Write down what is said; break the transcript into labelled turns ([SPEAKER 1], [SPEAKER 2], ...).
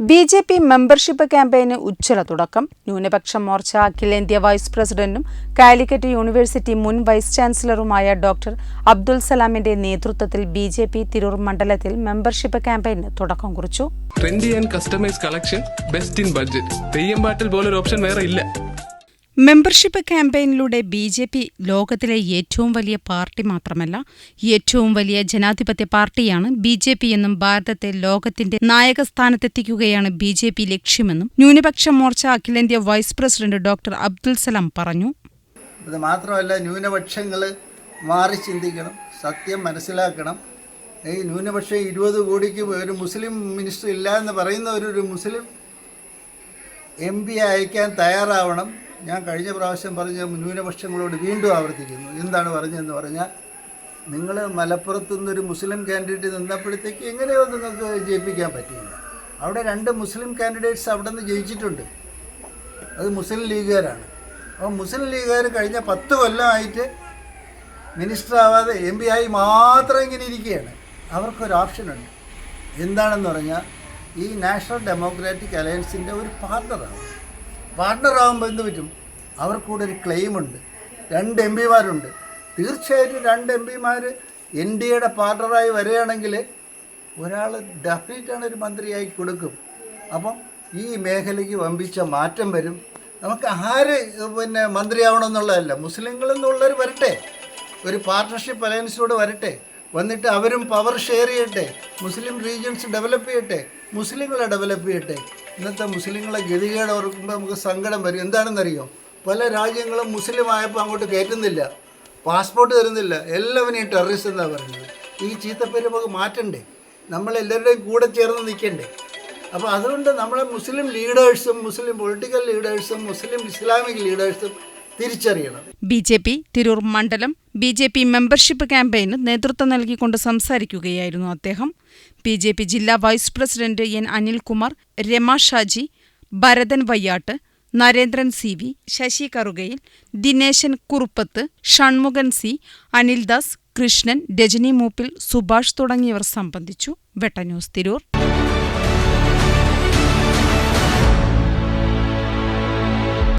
[SPEAKER 1] B J P membership ക്യാമ്പയിന് ഉജ്ജ്വല തുടക്കം. ന്യൂനപക്ഷ മോർച്ച അഖിലേന്ത്യാ വൈസ് പ്രസിഡന്റും കാലിക്കറ്റ് യൂണിവേഴ്സിറ്റി മുൻ വൈസ് ചാൻസലറുമായ ഡോക്ടർ അബ്ദുൽ സലാമിന്റെ നേതൃത്വത്തിൽ ബി ജെ പി തിരൂർ മണ്ഡലത്തിൽ മെമ്പർഷിപ്പ് ക്യാമ്പയിന് തുടക്കം കുറിച്ചു.
[SPEAKER 2] Trendy and customise collection best in budget പോലൊരു ഓപ്ഷൻ വേറെ ഇല്ല.
[SPEAKER 1] മെമ്പർഷിപ്പ് ക്യാമ്പയിനിലൂടെ ബി ജെ പി ലോകത്തിലെ ഏറ്റവും വലിയ പാർട്ടി മാത്രമല്ല ഏറ്റവും വലിയ ജനാധിപത്യ പാർട്ടിയാണ് ബി ജെ പി എന്നും ഭാരതത്തെ ലോകത്തിന്റെ നായകസ്ഥാനത്തെത്തിക്കുകയാണ് ബി ജെ പി ലക്ഷ്യമെന്നും ന്യൂനപക്ഷ മോർച്ച അഖിലേന്ത്യാ vice president doctor Abdul Salam പറഞ്ഞു.
[SPEAKER 3] ഇത് മാത്രമല്ല ന്യൂനപക്ഷങ്ങൾ മാറി ചിന്തിക്കണം സത്യം മനസ്സിലാക്കണം. ഈ ന്യൂനപക്ഷം ഇരുപത് കോടിക്ക് ഒരു മുസ്ലിം മിനിസ്റ്റർ ഇല്ല എന്ന് പറയുന്ന ഒരു മുസ്ലിം എം പി അയക്കാൻ തയ്യാറാവണം. ഞാൻ കഴിഞ്ഞ പ്രാവശ്യം പറഞ്ഞ ന്യൂനപക്ഷങ്ങളോട് വീണ്ടും ആവർത്തിക്കുന്നു. എന്താണ് പറഞ്ഞതെന്ന് പറഞ്ഞാൽ നിങ്ങൾ മലപ്പുറത്തു നിന്നൊരു മുസ്ലിം കാൻഡിഡേറ്റ് നിന്നപ്പോഴത്തേക്ക് എങ്ങനെയോ നിങ്ങൾക്ക് ജയിപ്പിക്കാൻ പറ്റിയില്ല. അവിടെ രണ്ട് മുസ്ലിം കാൻഡിഡേറ്റ്സ് അവിടെ നിന്ന് ജയിച്ചിട്ടുണ്ട്. അത് മുസ്ലിം ലീഗുകാരാണ്. അപ്പോൾ മുസ്ലിം ലീഗുകാർ കഴിഞ്ഞ പത്ത് കൊല്ലമായിട്ട് മിനിസ്റ്റർ ആവാതെ എം പി ആയി മാത്രം ഇങ്ങനെ ഇരിക്കുകയാണ്. അവർക്കൊരു ഓപ്ഷനുണ്ട്. എന്താണെന്ന് പറഞ്ഞാൽ ഈ നാഷണൽ ഡെമോക്രാറ്റിക് അലയൻസിന്റെ ഒരു പാർട്ണറാണ്. പാർട്ണറാകുമ്പോൾ എന്ത് പറ്റും? അവർക്കൂടെ ഒരു ക്ലെയിമുണ്ട്. രണ്ട് എം പിമാരുണ്ട്. തീർച്ചയായിട്ടും രണ്ട് എം പിമാർ എൻ ഡി എയുടെ പാർട്ണറായി വരികയാണെങ്കിൽ ഒരാൾ ഡെഫിനറ്റാണ് ഒരു മന്ത്രിയായി കൊടുക്കും. അപ്പം ഈ മേഖലയ്ക്ക് വമ്പിച്ച മാറ്റം വരും. നമുക്ക് ആര് പിന്നെ മന്ത്രിയാവണം എന്നുള്ളതല്ല. മുസ്ലിങ്ങളിൽ നിന്നുള്ളവർ വരട്ടെ. ഒരു പാർട്ട്ണർഷിപ്പ് അലയൻസിലൂടെ വരട്ടെ. വന്നിട്ട് അവരും പവർ ഷെയർ ചെയ്യട്ടെ. മുസ്ലിം റീജിയൻസ് ഡെവലപ്പ് ചെയ്യട്ടെ. മുസ്ലിങ്ങളെ ഡെവലപ്പ് ചെയ്യട്ടെ. ഇന്നത്തെ മുസ്ലിങ്ങളെ ഗതികേട് ഓർക്കുമ്പോൾ നമുക്ക് സങ്കടം വരും. എന്താണെന്നറിയോ? പല രാജ്യങ്ങളും മുസ്ലിം ആയപ്പോൾ അങ്ങോട്ട് കയറ്റുന്നില്ല. പാസ്പോർട്ട് തരുന്നില്ല. എല്ലാവരെയും ടെററിസ്റ്റ് എന്നാണ് പറയുന്നത്. ഈ ചീത്തപ്പേര് നമുക്ക് മാറ്റണ്ടേ? നമ്മളെല്ലാവരുടെയും കൂടെ ചേർന്ന് നിൽക്കണ്ടേ അപ്പോൾ അതുകൊണ്ട് നമ്മളെ മുസ്ലിം ലീഡേഴ്സും മുസ്ലിം പൊളിറ്റിക്കൽ ലീഡേഴ്സും മുസ്ലിം ഇസ്ലാമിക് ലീഡേഴ്സും തിരിച്ചറിയണം.
[SPEAKER 1] ബി ജെ പി തിരൂർ മണ്ഡലം ബി ജെ പി മെമ്പർഷിപ്പ് ക്യാമ്പയിന് നേതൃത്വം നൽകിക്കൊണ്ട് സംസാരിക്കുകയായിരുന്നു അദ്ദേഹം. ബി ജെ പി ജില്ലാ vice president N Anilkumar Rama Shaji Bharathan Vayyattu Narendran C V Sasi Karukayil Dineshan Kuruppath Shanmukhan C Anildas Krishnan Rajani മൂപ്പിൽ സുഭാഷ് തുടങ്ങിയവർ സംബന്ധിച്ചു. വെട്ടന്യൂസ് തിരൂർ.